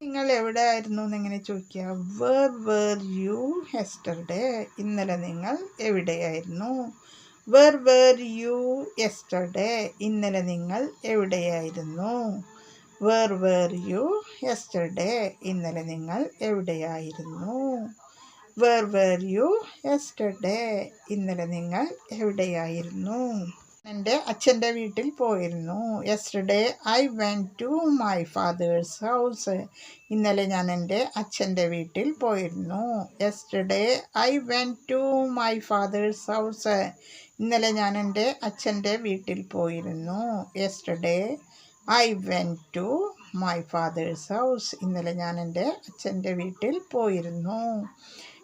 നിങ്ങൾ എവിടെ ആയിരുന്നു എന്നിങ്ങനെ ചോദിക്കുക? വേർ വേർ യു എസ്റ്റർഡേ ഇന്നലെ നിങ്ങൾ എവിടെയായിരുന്നു? വേർ വേർ യു എസ്റ്റർഡേ ഇന്നലെ നിങ്ങൾ എവിടെയായിരുന്നു? വേർ വേർ യു എസ്റ്റർഡേ ഇന്നലെ നിങ്ങൾ എവിടെയായിരുന്നു? വേർ വേർ യു എസ്റ്റർഡേ ഇന്നലെ നിങ്ങൾ എവിടെയായിരുന്നു? എന്റെ അച്ഛന്റെ വീട്ടിൽ പോയിരുന്നു. Yesterday I went to my father's house ഇന്നലെ ഞാൻ എന്റെ അച്ഛന്റെ വീട്ടിൽ പോയിരുന്നു. Yesterday I went to my father's house ഇന്നലെ ഞാൻ എന്റെ അച്ഛന്റെ വീട്ടിൽ പോയിരുന്നു. Yesterday I went to my father's house ഇന്നലെ ഞാൻ എന്റെ അച്ഛന്റെ വീട്ടിൽ പോയിരുന്നു.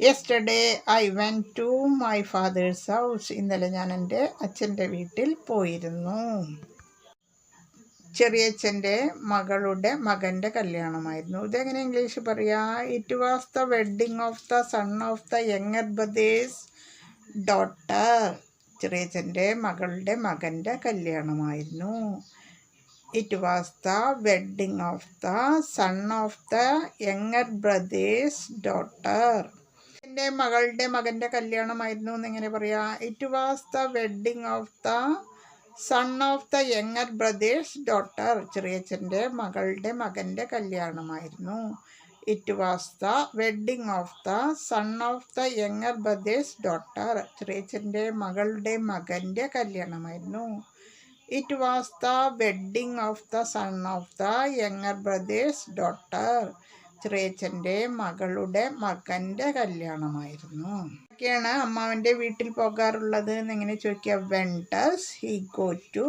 Yesterday I went to my father's house ഇന്നലെ ഞാൻ എന്റെ അച്ഛന്റെ വീട്ടിൽ പോയിരുന്നു. ചെറിയച്ഛന്റെ മകളുടെ മകന്റെ കല്യാണമായിരുന്നു. ഇതെങ്ങനെ ഇംഗ്ലീഷ് പറയാ? It was the wedding of the son of the younger brother's daughter ചെറിയച്ഛന്റെ മകളുടെ മകന്റെ കല്യാണമായിരുന്നു. It was the wedding of the son of the younger brother's daughter എന്റെ മകളുടെ മകന്റെ കല്യാണമായിരുന്നു എന്നിങ്ങനെ പറയാ. It was the wedding of the son of the younger brother's daughter ചെറിയച്ഛന്റെ മകളുടെ മകന്റെ കല്യാണമായിരുന്നു. It was the wedding of the son of the younger brother's daughter ചെറിയച്ഛന്റെ മകളുടെ മകന്റെ കല്യാണമായിരുന്നു. It was the wedding of the son of the younger brother's daughter ചെറിയച്ഛന്റെ മകളുടെ മകന്റെ കല്യാണമായിരുന്നു. ഒക്കെയാണ് അമ്മാവന്റെ വീട്ടിൽ പോകാറുള്ളത് എന്നിങ്ങനെ ചോദിക്കുക. When does he go to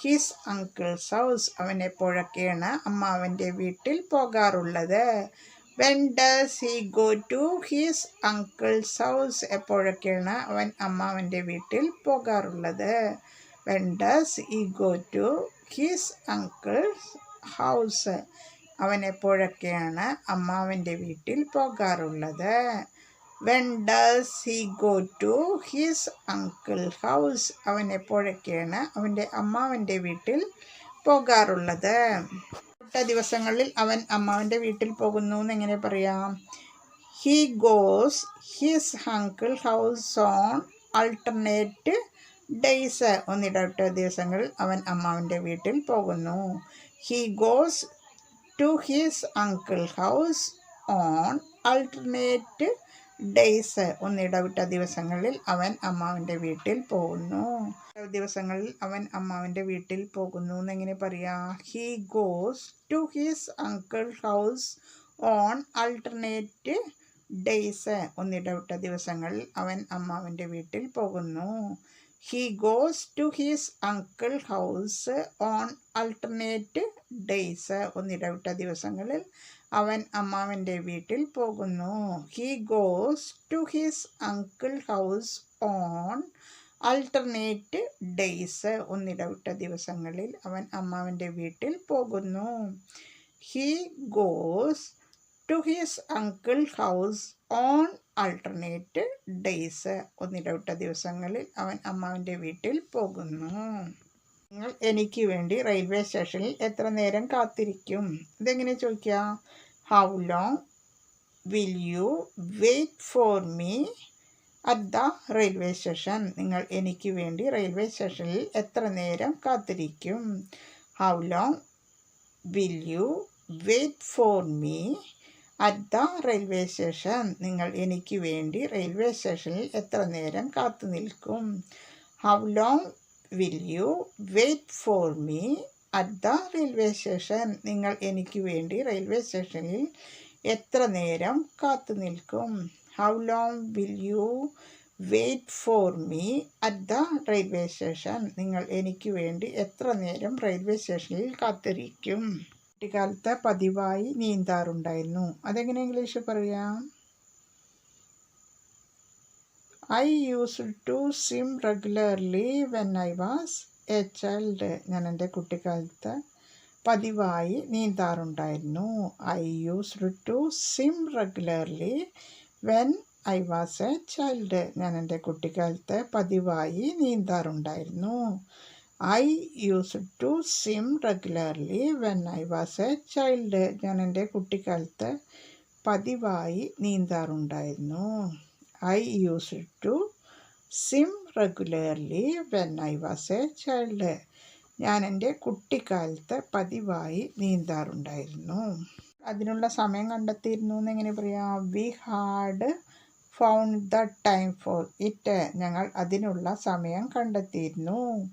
his uncle's house അവൻ എപ്പോഴൊക്കെയാണ് അമ്മാവന്റെ വീട്ടിൽ പോകാറുള്ളത്? When he go to his uncle's house എപ്പോഴൊക്കെയാണ് അവൻ അമ്മാവന്റെ വീട്ടിൽ പോകാറുള്ളത്? When he go to his uncle's house അവൻ എപ്പോഴൊക്കെയാണ് അമ്മാവന്റെ വീട്ടിൽ പോകാറുള്ളത്. When does he go to his uncle house അവൻ എപ്പോഴൊക്കെയാണ് അവന്റെ അമ്മാവന്റെ വീട്ടിൽ പോകാറുള്ളത്. ഒട്ട ദിവസങ്ങളിൽ അവൻ അമ്മാവന്റെ വീട്ടിൽ പോകുന്നു എന്ന് എങ്ങനെ പറയാം? He goes his uncle house on alternate days ഒന്നിടവിട്ട ദിവസങ്ങളിൽ അവൻ അമ്മാവന്റെ വീട്ടിൽ പോകുന്നു. He goes to his uncle house on alternate days ഒന്നിടവിട്ട ദിവസങ്ങളിൽ അവൻ അമ്മാവിന്റെ വീട്ടിൽ പോകുന്നു. ദിവസങ്ങളിൽ അവൻ അമ്മാവിന്റെ വീട്ടിൽ പോകുന്നു എന്നെങ്ങനെ പറയാ? He goes to his uncle house on alternate days ഒന്നിടവിട്ട ദിവസങ്ങളിൽ അവൻ അമ്മാവിന്റെ വീട്ടിൽ പോകുന്നു. He goes to his uncle house on alternate days ഒന്നിടവിട്ട ദിവസങ്ങളിൽ അവൻ അമ്മാവന്റെ വീട്ടിൽ പോകുന്നു. He goes to his uncle house on alternate days ഒന്നിടവിട്ട ദിവസങ്ങളിൽ അവൻ അമ്മാവന്റെ വീട്ടിൽ പോകുന്നു. He goes to his uncle house on alternate days ഒന്നിടവിട്ട ദിവസങ്ങളിൽ അവൻ അമ്മാവന്റെ വീട്ടിൽ പോകുന്നു. നിങ്ങൾ എനിക്ക് വേണ്ടി റെയിൽവേ സ്റ്റേഷനിൽ എത്ര നേരം കാത്തിരിക്കും? ഇതെങ്ങനെ ചോദിക്കുക how long will you wait for me at the railway station നിങ്ങൾ എനിക്ക് വേണ്ടി റെയിൽവേ സ്റ്റേഷനിൽ എത്ര നേരം കാത്തിരിക്കും? How long will you wait for me at the railway station നിങ്ങൾ എനിക്ക് വേണ്ടി റെയിൽവേ സ്റ്റേഷനിൽ എത്ര നേരം കാത്തു നിൽക്കും? How long will you wait for me at the railway station നിങ്ങൾ എനിക്ക് വേണ്ടി റെയിൽവേ സ്റ്റേഷനിൽ എത്ര നേരം കാത്തു നിൽക്കും? How long will you wait for me at the railway station നിങ്ങൾ എനിക്ക് വേണ്ടി എത്ര നേരം റെയിൽവേ സ്റ്റേഷനിൽ കാത്തിരിക്കും? കുട്ടിക്കാലത്ത് പതിവായി നീന്താറുണ്ടായിരുന്നു. അതെങ്ങനെ ഇംഗ്ലീഷ് പറയാം? I use to swim regularly when I was a child ഞാൻ എന്റെ കുട്ടിക്കാലത്ത് പതിവായി നീന്താറുണ്ടായിരുന്നു. I use to swim regularly when I was a child ഞാൻ എന്റെ കുട്ടിക്കാലത്ത് പതിവായി നീന്താറുണ്ടായിരുന്നു. I use to swim regularly when I was a child ഞാൻ എന്റെ കുട്ടിക്കാലത്ത് പതിവായി നീന്താറുണ്ടായിരുന്നു. I use to swim regularly when I was a child ഞാൻ എന്റെ കുട്ടിക്കാലത്ത് പതിവായി നീന്താറുണ്ടായിരുന്നു. അതിനുള്ള സമയം കണ്ടെത്തിയിരുന്നു എന്നെങ്ങനെ പറയാം? We had found the time for it ഞങ്ങൾ അതിനുള്ള സമയം കണ്ടെത്തിയിരുന്നു.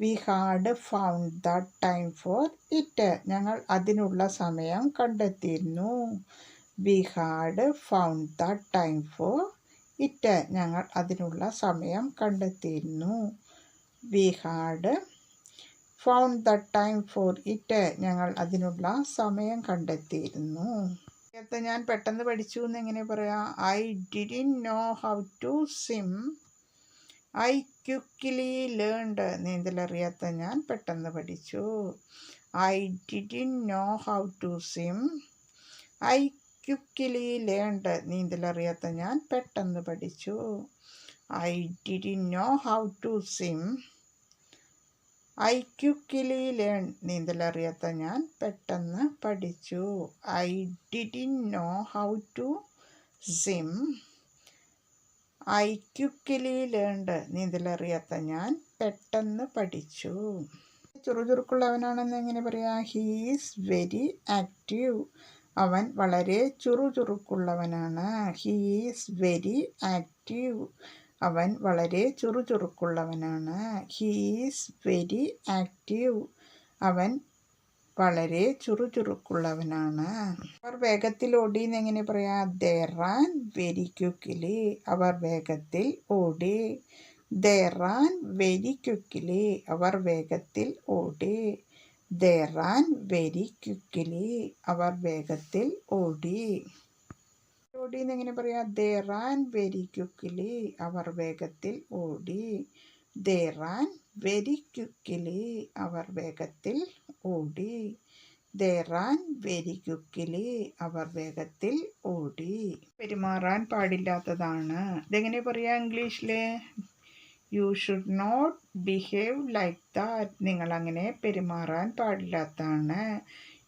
We had found the time for it ഞങ്ങൾ അതിനുള്ള സമയം കണ്ടെത്തിയിരുന്നു. We had found the time for it ഞങ്ങൾ അതിനുള്ള സമയം കണ്ടെത്തിയിരുന്നു. We had found the time for it ഞങ്ങൾ അതിനുള്ള സമയം കണ്ടെത്തിയിരുന്നു. നേരത്തെ ഞാൻ പെട്ടെന്ന് പഠിച്ചു എന്ന് എങ്ങനെ പറയാം I didn't know how to swim I quickly learned നീന്തലറിയാത്ത ഞാൻ പെട്ടെന്ന് പഠിച്ചു. I didn't know how to swim I quickly learned നീന്തലറിയാത്ത ഞാൻ പെട്ടെന്ന് പഠിച്ചു. I DD know how to swim I quickly learn നീന്തലറിയാത്ത ഞാൻ പെട്ടെന്ന് പഠിച്ചു. I DD know how to swim I quickly learned നീന്തലറിയാത്ത ഞാൻ പെട്ടെന്ന് പഠിച്ചു. ചുറുചുറുക്കുള്ളവനാണെന്ന് എങ്ങനെ പറയാം? ഹീസ് വെരി ആക്റ്റീവ് അവൻ വളരെ ചുറുചുറുക്കുള്ളവനാണ്. ഹീസ് വെരി ആക്റ്റീവ് അവൻ വളരെ ചുറുചുറുക്കുള്ളവനാണ്. ഹീസ് വെരി ആക്റ്റീവ് അവൻ വളരെ ചുറുചുറുക്കുള്ളവനാണ്. അവർ വേഗത്തിൽ ഓടി എന്നെങ്ങനെ പറയാം? ദേ റാൻ വെരി ക്യുക്കിലി അവർ വേഗത്തിൽ ഓടി. ദേ റാൻ വെരി ക്യുക്കിലി അവർ വേഗത്തിൽ ഓടി. ദേ റാൻ വെരി ക്യുക്കിലി അവർ വേഗത്തിൽ ഓടി. ഓടി എന്നെങ്ങനെ പറയാം? They ran very quickly. അവർ വേഗത്തിൽ ഓടി. They ran very quickly. അവർ വേഗത്തിൽ ഓടി. They ran very quickly. അവർ വേഗത്തിൽ ഓടി. പെരുമാറാൻ പാടില്ലാത്തതാണ്. ഇതെങ്ങനെ പറയാം ഇംഗ്ലീഷിൽ you should not behave like that നിങ്ങളങ്ങനെ പെരുമാറാൻ പാടില്ലാത്തതാണ്.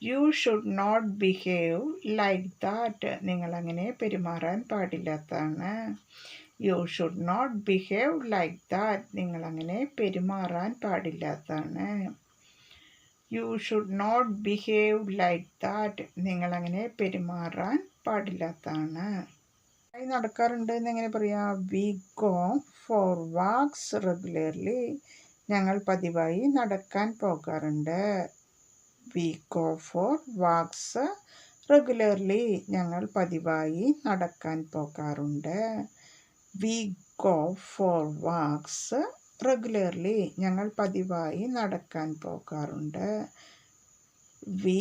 You should not behave like that നിങ്ങളങ്ങനെ പെരുമാറാൻ പാടില്ലാത്തതാണ്. You should not behave like that നിങ്ങളങ്ങനെ പെരുമാറാൻ പാടില്ലാത്തതാണ്. You should not behave like that നിങ്ങളങ്ങനെ പെരുമാറാൻ പാടില്ലാത്തതാണ്. നടക്കാറുണ്ട് എന്നെങ്ങനെ പറയാം? We go for walks regularly ഞങ്ങൾ പതിവായി നടക്കാൻ പോകാറുണ്ട്. We go for walks regularly ഞങ്ങൾ പതിവായി നടക്കാൻ പോകാറുണ്ട്. We go for walks regularly ഞങ്ങൾ പതിവായി നടക്കാൻ പോകാറുണ്ട്. We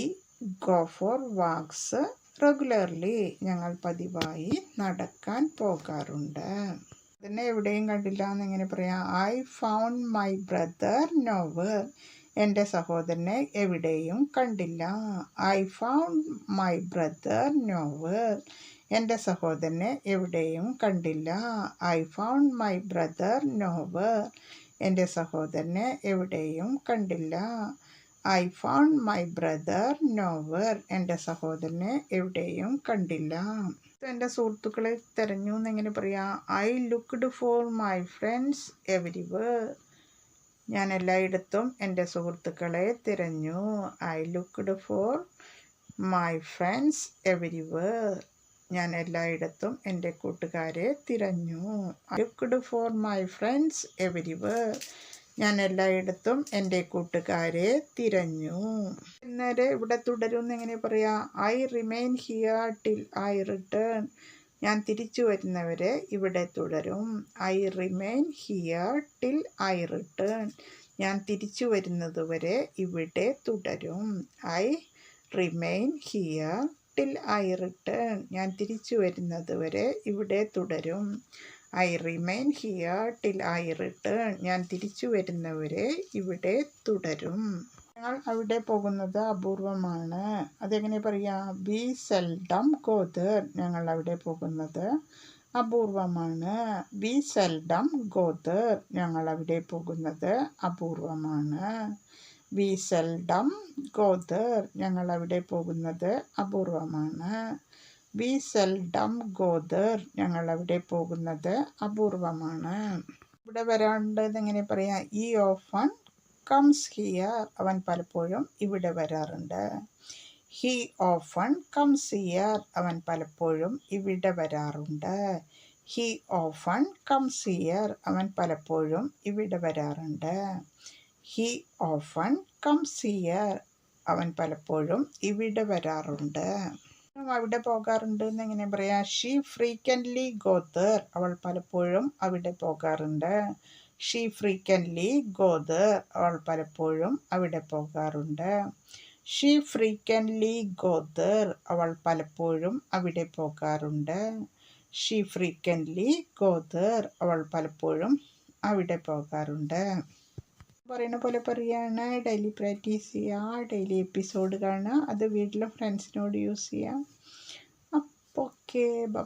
go for walks regularly ഞങ്ങൾ പതിവായി നടക്കാൻ പോകാറുണ്ട്. അതിനെ എവിടെയും കണ്ടില്ല എന്നിങ്ങനെ പറയാം I found my brother nowhere എന്റെ സഹോദരനെ എവിടെയും കണ്ടില്ല. I found my brother nowhere എന്റെ സഹോദരനെ എവിടെയും കണ്ടില്ല. I found my brother nowhere എന്റെ സഹോദരനെ എവിടെയും കണ്ടില്ല. I found my brother nowhere എന്റെ സഹോദരനെ എവിടെയും കണ്ടില്ല. എന്റെ സുഹൃത്തുക്കളെ തിരഞ്ഞു എന്നെങ്ങനെ പറയാം? I looked for my friends everywhere ഞാൻ എല്ലായിടത്തും എന്റെ സുഹൃത്തുക്കളെ തിരഞ്ഞു. I looked for my friends everywhere ഞാൻ എല്ലായിടത്തും എന്റെ കൂട്ടുകാരെ തിരഞ്ഞു. I looked for my friends everywhere ഞാൻ എല്ലായിടത്തും എന്റെ കൂട്ടുകാരെ തിരഞ്ഞു. ഇന്നേരെ ഇവിടെ തുടരും എങ്ങനെ പറയാ? I remain here till I return ഞാൻ തിരിച്ചു വരുന്നവരെ ഇവിടെ തുടരും. I remain here till I return ഞാൻ തിരിച്ചു വരുന്നതുവരെ ഇവിടെ തുടരും. I remain here till I return ഞാൻ തിരിച്ചു വരുന്നത് വരെ ഇവിടെ തുടരും. I remain here till I return ഞാൻ തിരിച്ചു വരുന്നവരെ ഇവിടെ തുടരും. ഞങ്ങൾ അവിടെ പോകുന്നത് അപൂർവമാണ്. അതെങ്ങനെ പറയാം? ബി സെൽഡം ഗോദർ ഞങ്ങൾ അവിടെ പോകുന്നത് അപൂർവമാണ്. ബി സെൽഡം ഗോദർ ഞങ്ങൾ അവിടെ പോകുന്നത് അപൂർവമാണ്. ബി സെൽഡം ഗോദർ ഞങ്ങൾ അവിടെ പോകുന്നത് അപൂർവമാണ്. വി സെൽഡം ഗോദർ ഞങ്ങൾ അവിടെ പോകുന്നത് അപൂർവമാണ്. ഇവിടെ വരാണ്ടത് എങ്ങനെ പറയാം? ഈ ഓഫൺ കംസ് ഹിയർ അവൻ പലപ്പോഴും ഇവിടെ വരാറുണ്ട്. ഹി ഓഫൺ കംസ് ഹിയർ അവൻ പലപ്പോഴും ഇവിടെ വരാറുണ്ട്. ഹി ഓഫൺ കംസ് ഹിയർ അവൻ പലപ്പോഴും ഇവിടെ വരാറുണ്ട്. ഹി ഓഫൺ കംസ് ഹിയർ അവൻ പലപ്പോഴും ഇവിടെ വരാറുണ്ട്. അവിടെ പോകാറുണ്ട് എന്ന് എങ്ങനെ പറയാം? ഷീ ഫ്രീക്വന്റ്ലി ഗോതർ അവൾ പലപ്പോഴും അവിടെ പോകാറുണ്ട്. ഷീ ഫ്രീക്വന്റ്ലി ഗോതർ അവൾ പലപ്പോഴും അവിടെ പോകാറുണ്ട്. ഷീ ഫ്രീക്വന്റ്ലി ഗോതർ അവൾ പലപ്പോഴും അവിടെ പോകാറുണ്ട്. ഷീ ഫ്രീക്വന്റ്ലി ഗോതർ അവൾ പലപ്പോഴും അവിടെ പോകാറുണ്ട്. പറയുന്ന പോലെ പറയുകയാണ് ഡെയിലി പ്രാക്ടീസ് ചെയ്യുക ഡെയിലി എപ്പിസോഡ് കാണുക അത് വീട്ടിലെ ഫ്രണ്ട്സിനോട് യൂസ് ചെയ്യാം. അപ്പോൾ ഓക്കെ ബൈ